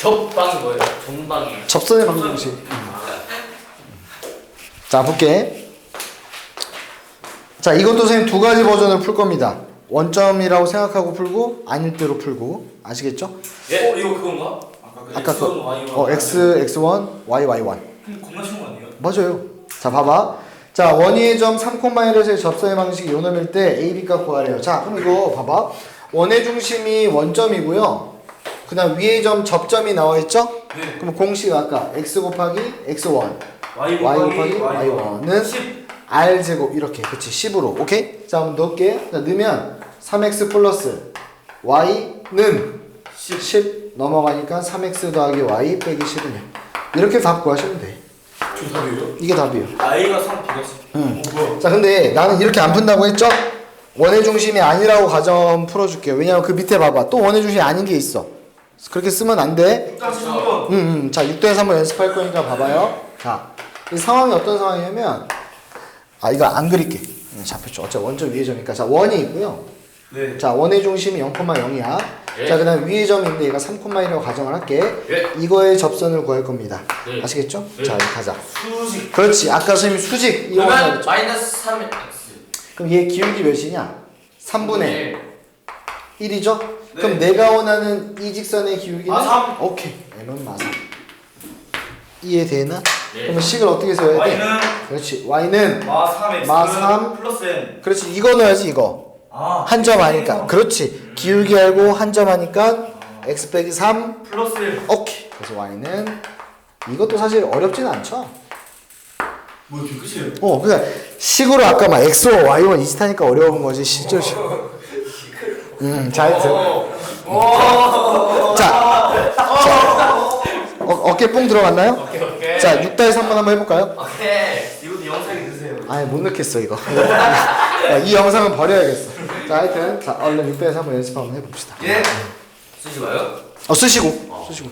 접방이 뭐예요? 전방이에요. 접선의 방정식. 자, 볼게. 자, 이것도 선생님 두 가지 버전을 풀 겁니다. 원점이라고 생각하고 풀고 아닐 대로 풀고 아시겠죠? 예? 어 이거 그건가? 아까 그 아까 X1, 그 Y1 어, x x1 y y1 근데 겁나 쉬운 거 아니에요? 맞아요. 자, 봐봐. 자, 원위의 점 3,1에서의 접선의 방식이 요 놈일 때 a, b값 구하래요. 자, 그럼 이거 봐봐. 원의 중심이 원점이고요. 그 다음 위의 점 접점이 나와 있죠? 네. 그럼 공식 아까 x 곱하기 x1 Y 곱하기 곱하기 y1은 10 r 제곱 이렇게 그치? 10으로. 오케이? 자 한번 넣을게. 자 넣으면 3x 플러스 y는 10, 10 넘어가니까 3x 더하기 y 빼기 10이네 이렇게 답 구하시면 돼. 저 답이에요? 이게 답이에요. I가 3 B가 10 응. 어 뭐야? 자 근데 나는 이렇게 안 푼다고 했죠? 원의 중심이 아니라고 가정 풀어줄게요. 왜냐면 그 밑에 봐봐. 또 원의 중심이 아닌 게 있어 그렇게 쓰면 안돼. 다시 3번 음, 음. 자 6대에서 한번 연습할 거니까 봐봐요. 자, 이 상황이 어떤 상황이냐면 아 이거 안 그릴게. 음, 잡혔죠. 어차피 원점 위의 점이니까. 자 원이 있고요. 네. 자 원의 중심이 0,0이야. 예. 자 그 다음 위의 점인데 얘가 3,1이라고 가정을 할게. 예. 이거의 접선을 구할 겁니다. 네. 아시겠죠? 네. 자 가자. 수식 그렇지. 아까 선생님이 수직. 이용을 그러면 했죠. 마이너스 3x. 그럼 얘 기울기 몇이냐? 3분의 네. 1이죠? 네. 그럼 내가 원하는 이 직선의 기울기는 마삼. 오케이 n은 마삼 이해되나? 네. 그러면 식을 어떻게 써야 돼? Y는 그렇지 y는 마 3X 마 삼. 플러스 N 그렇지 이거 넣어야지 이거 아 한 점 하니까 그렇지 기울기 알고 한 점 하니까 x 빼기 3 플러스 1 오케이 그래서 y는 이것도 사실 어렵진 않죠 뭐 이렇게 끝이에요? 어 그러니까 식으로 아까 막 x와 y와 이짓하니까 어려운 거지 실제로 들어 오. 자, 자 어, 어깨 뽕 들어갔나요? 오케이 오케이. 자 6다에서 한번 한번 해볼까요? 오케이. 이것도 영상에 넣으세요 아예 못 넣겠어 이거 야, 이 영상은 버려야겠어 자 하여튼 자 얼른 6다에서 한번 연습 한번 해봅시다 예. 쓰지 마요. 어 쓰시고 쓰시고